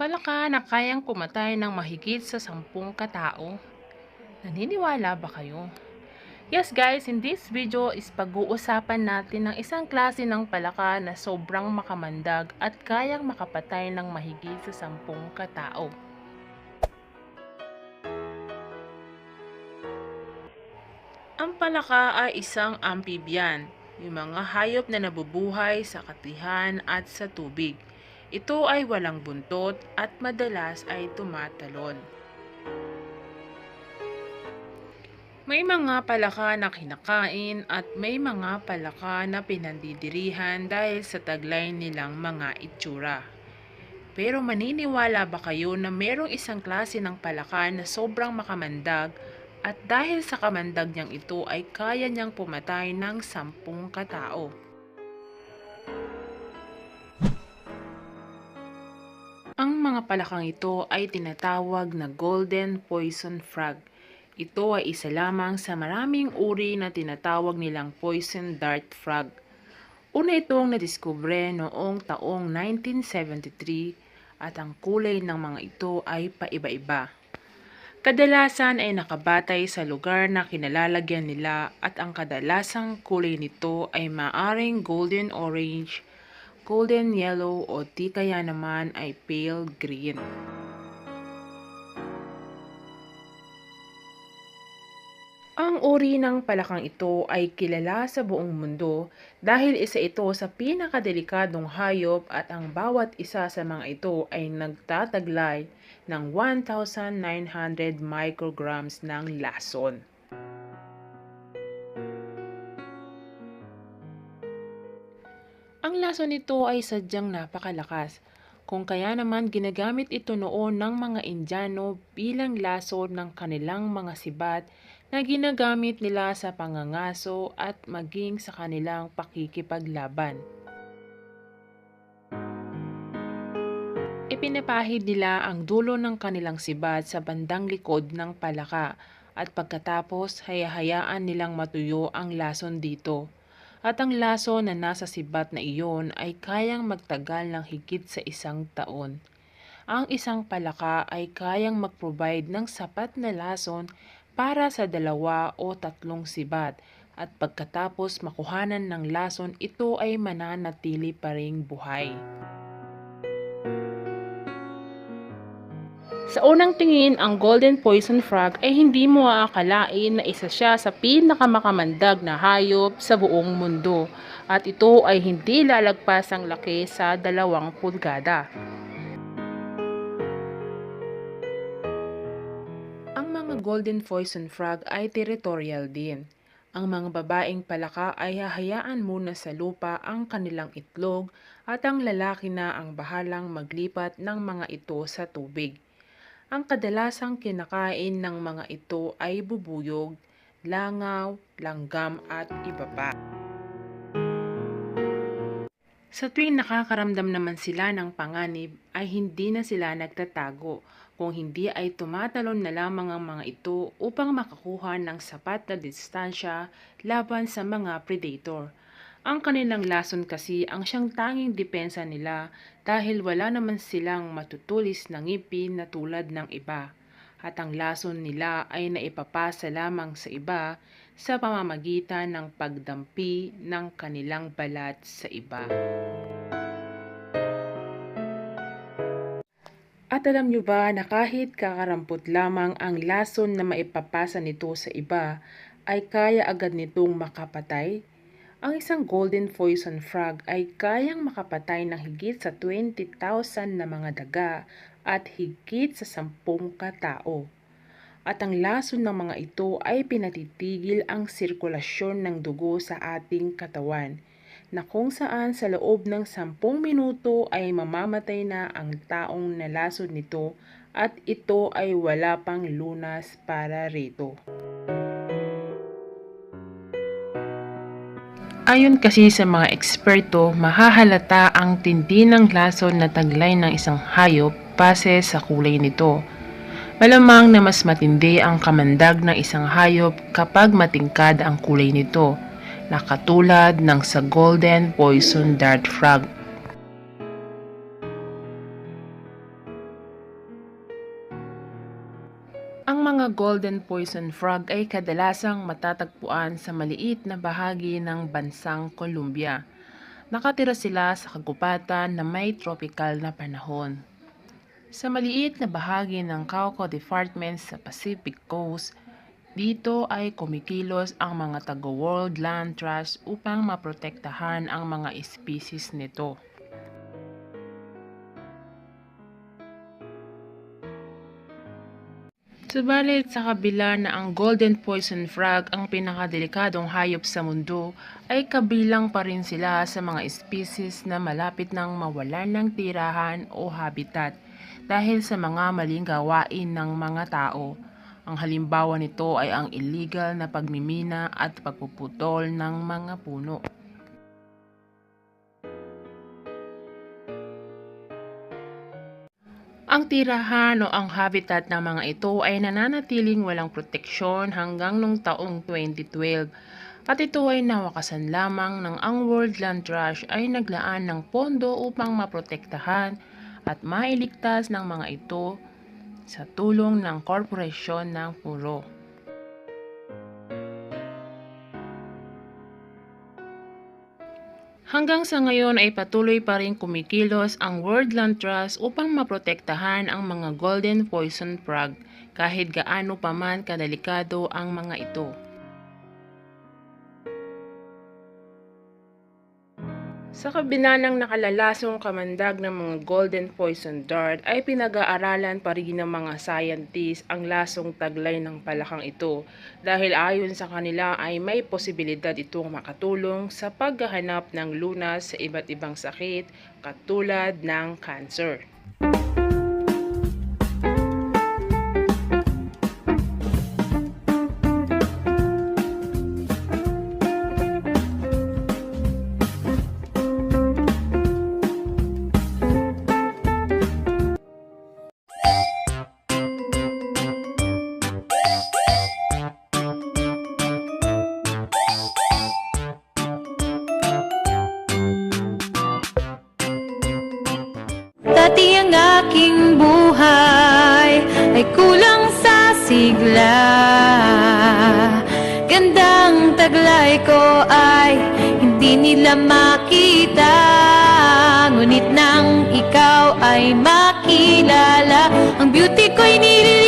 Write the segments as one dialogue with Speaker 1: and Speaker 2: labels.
Speaker 1: Palaka na kayang pumatay ng mahigit sa sampung katao? Naniniwala ba kayo? Yes guys, in this video is pag-uusapan natin ng isang klase ng palaka na sobrang makamandag at kayang makapatay ng mahigit sa sampung katao. Ang palaka ay isang amphibian, yung mga hayop na nabubuhay sa katihan at sa tubig. Ito ay walang buntot at madalas ay tumatalon. May mga palaka na kinakain at may mga palaka na pinandidirihan dahil sa taglay nilang mga itsura. Pero maniniwala ba kayo na merong isang klase ng palaka na sobrang makamandag at dahil sa kamandag niyang ito ay kaya niyang pumatay ng sampung katao? Mga palakang ito ay tinatawag na golden poison frog. Ito ay isa lamang sa maraming uri na tinatawag nilang poison dart frog. Una itong nadiskubre noong taong 1973 at ang kulay ng mga ito ay paiba-iba. Kadalasan ay nakabatay sa lugar na kinalalagyan nila at ang kadalasang kulay nito ay maaring golden orange, golden yellow o di kaya naman ay pale green. Ang uri ng palakang ito ay kilala sa buong mundo dahil isa ito sa pinakadelikadong hayop at ang bawat isa sa mga ito ay nagtataglay ng 1,900 micrograms ng lason. Ang lason nito ay sadyang napakalakas, kung kaya naman ginagamit ito noon ng mga Indiano bilang lason ng kanilang mga sibat na ginagamit nila sa pangangaso at maging sa kanilang pakikipaglaban. Ipinapahid nila ang dulo ng kanilang sibat sa bandang likod ng palaka at pagkatapos hayahayaan nilang matuyo ang lason dito. At ang laso na nasa sibat na iyon ay kayang magtagal ng higit sa isang taon. Ang isang palaka ay kayang mag-provide ng sapat na lason para sa dalawa o tatlong sibat at pagkatapos makuhanan ng lason ito ay mananatili pa ring buhay. Sa unang tingin, ang golden poison frog ay hindi mo aakalain na isa siya sa pinakamakamandag na hayop sa buong mundo at ito ay hindi lalagpas ang laki sa dalawang pulgada. Ang mga golden poison frog ay territorial din. Ang mga babaeng palaka ay hahayaan muna sa lupa ang kanilang itlog at ang lalaki na ang bahalang maglipat ng mga ito sa tubig. Ang kadalasang kinakain ng mga ito ay bubuyog, langaw, langgam at iba pa. Sa tuwing nakakaramdam naman sila ng panganib ay hindi na sila nagtatago kung hindi ay tumatalon na lamang ang mga ito upang makakuha ng sapat na distansya laban sa mga predator. Ang kanilang lason kasi ang siyang tanging depensa nila dahil wala naman silang matutulis na ngipin na tulad ng iba. At ang lason nila ay naipapasa lamang sa iba sa pamamagitan ng pagdampi ng kanilang balat sa iba. At alam nyo ba na kahit kakarampot lamang ang lason na maipapasa nito sa iba, ay kaya agad nitong makapatay? Ang isang golden poison frog ay kayang makapatay ng higit sa 20,000 na mga daga at higit sa 10 katao. At ang lason ng mga ito ay pinatitigil ang sirkulasyon ng dugo sa ating katawan na kung saan sa loob ng 10 minuto ay mamamatay na ang taong nalason nito at ito ay wala pang lunas para rito. Ayon kasi sa mga eksperto, mahahalata ang tindi ng lason na taglay ng isang hayop base sa kulay nito. Malamang na mas matindi ang kamandag ng isang hayop kapag matingkad ang kulay nito, na katulad ng sa golden poison dart frog. Golden poison frog ay kadalasang matatagpuan sa maliit na bahagi ng bansang Colombia. Nakatira sila sa kagubatan na may tropical na panahon. Sa maliit na bahagi ng Cauca Department sa Pacific Coast, dito ay kumikilos ang mga taga-World Land Trust upang maprotektahan ang mga species nito. Subalit sa kabila na ang golden poison frog ang pinakadelikadong hayop sa mundo, ay kabilang pa rin sila sa mga species na malapit nang mawalan ng tirahan o habitat dahil sa mga maling gawain ng mga tao. Ang halimbawa nito ay ang illegal na pagmimina at pagpuputol ng mga puno. Ang tirahan o ang habitat ng mga ito ay nananatiling walang proteksyon hanggang noong taong 2012 at ito ay nawakasan lamang ng ang World Land Trust ay naglaan ng pondo upang maprotektahan at mailigtas ng mga ito sa tulong ng korporasyon ng puro. Hanggang sa ngayon ay patuloy pa rin kumikilos ang World Land Trust upang maprotektahan ang mga golden poison frog kahit gaano pa man kadelikado ang mga ito. Sa kabila ng nakalalasong kamandag ng mga golden poison dart ay pinag-aaralan pa rin ng mga scientists ang lasong taglay ng palakang ito dahil ayon sa kanila ay may posibilidad itong makatulong sa paghahanap ng lunas sa iba't ibang sakit katulad ng cancer.
Speaker 2: Ang aking buhay ay kulang sa sigla. Gandang taglay ko ay hindi nila makita Ngunit nang ikaw ay makilala Ang beauty ko'y nililingon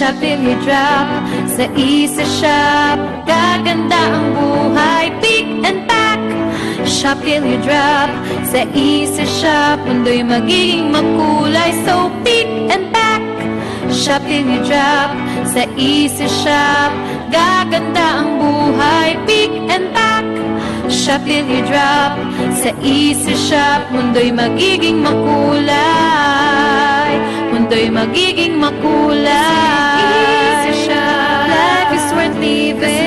Speaker 2: you drop. Sa isa shop, gaganda ang buhay. Pick and pack, you drop. Sa isa shop, mundo'y magiging makulay So pick and pack, you drop. Sa isa shop, gaganda ang buhay. Pick and pack, you drop. Sa isa shop, mundo'y magiging makulay mudo'y magiging makulay. Life is worth living.